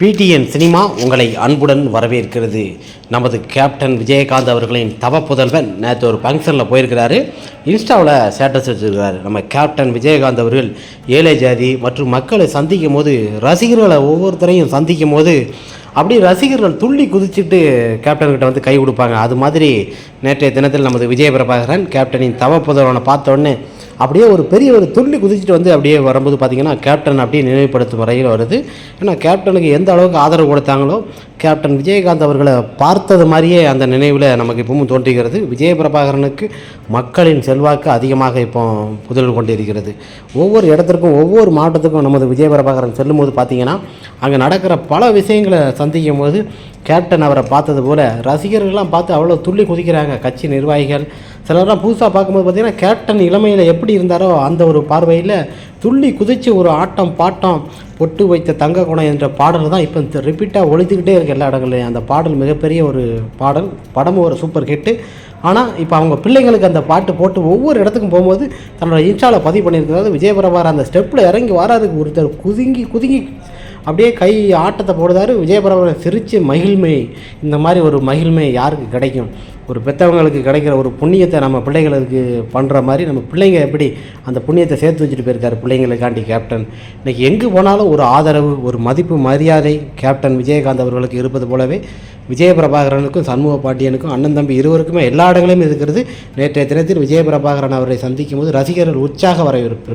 PTN cinema உங்களை அன்புடன் வரவேற்கிறது. நமது கேப்டன் விஜயகாந்த் அவர்களின் தவ புதல்வன் நேற்று ஒரு ஃபங்க்ஷனில் போயிருக்கிறாரு. இன்ஸ்டாவில் ஸ்டேட்டஸ் வச்சுருக்கிறாரு நம்ம கேப்டன் விஜயகாந்த் அவர்கள் ஏழை ஜாதி மற்றும் மக்களை சந்திக்கும் போது ரசிகர்களை ஒவ்வொருத்தரையும் சந்திக்கும் போது அப்படியே ரசிகர்கள் துள்ளி குதிச்சுட்டு கேப்டன்கிட்ட வந்து கை கொடுப்பாங்க. அது மாதிரி நேற்றைய தினத்தில் நமது விஜய பிரபாகரன் கேப்டனின் தவ புதல்வனை பார்த்தோன்னே அப்படியே ஒரு பெரிய ஒரு துள்ளி குதிச்சுட்டு வந்து அப்படியே வரும்போது பார்த்திங்கன்னா கேப்டன் அப்படியே நினைவுபடுத்தும் வரையில் வருது. ஏன்னா கேப்டனுக்கு எந்த அளவுக்கு ஆதரவு கொடுத்தாங்களோ கேப்டன் விஜயகாந்த் அவர்களை பார்த்தது மாதிரியே அந்த நினைவில் நமக்கு இப்பவும் தோன்றுகிறது. விஜய பிரபாகரனுக்கு மக்களின் செல்வாக்கு அதிகமாக இப்போ புதல் கொண்டிருக்கிறது. ஒவ்வொரு இடத்திற்கும் ஒவ்வொரு மாவட்டத்துக்கும் நமது விஜய பிரபாகரன் செல்லும்போது பார்த்தீங்கன்னா அங்கே நடக்கிற பல விஷயங்களை சந்திக்கும் போது கேப்டன் அவரை பார்த்தது போல் ரசிகர்கள்லாம் பார்த்து அவ்வளோ துள்ளி குதிக்கிறாங்க. கட்சி நிர்வாகிகள் சிலர்லாம் புதுசாக பார்க்கும்போது பார்த்திங்கன்னா கேப்டன் இளமையில் எப்படி இருந்தாரோ அந்த ஒரு பார்வையில் துள்ளி குதித்து ஒரு ஆட்டம் பாட்டம் பொட்டு வைத்த தங்க குணம் என்ற பாடல் தான் இப்போ ரிப்பீட்டாக ஒழித்துக்கிட்டே இருக்குது எல்லா இடங்கள்லையும். அந்த பாடல் மிகப்பெரிய ஒரு பாடல் படமும் ஒரு சூப்பர் ஹிட்டு ஆனால் இப்போ அவங்க பிள்ளைங்களுக்கு அந்த பாட்டு போட்டு ஒவ்வொரு இடத்துக்கும் போகும்போது தன்னோட இன்ஸ்டாவில் பதிவு பண்ணியிருக்கிறது விஜயபுரபார் அந்த ஸ்டெப்பில் இறங்கி வராதுக்கு ஒருத்தர் குதுங்கி குதுங்கி அப்படியே கை ஆட்டத்தை போடுதாரு விஜயபரவரை சிரித்து மகிழ்மை. இந்த மாதிரி ஒரு மகிழ்மை யாருக்கு கிடைக்கும்? ஒரு பெற்றவங்களுக்கு கிடைக்கிற ஒரு புண்ணியத்தை நம்ம பிள்ளைகளுக்கு பண்ணுற மாதிரி நம்ம பிள்ளைங்க எப்படி அந்த புண்ணியத்தை சேர்த்து வச்சுட்டு போயிருக்காரு பிள்ளைங்களுக்காண்டி கேப்டன் இன்றைக்கி எங்கே போனாலும் ஒரு ஆதரவு ஒரு மதிப்பு மரியாதை கேப்டன் விஜயகாந்த் அவர்களுக்கு இருப்பது போலவே விஜயபிரபாகரனுக்கும் சண்முக பாண்டியனுக்கும் அண்ணன் தம்பி இருவருக்குமே எல்லா இடங்களிலும் இருக்கிறது. நேற்றைய தினத்தில் விஜயபிரபாகரன் அவரை சந்திக்கும் போது ரசிகர்கள் உற்சாக வரவேற்பு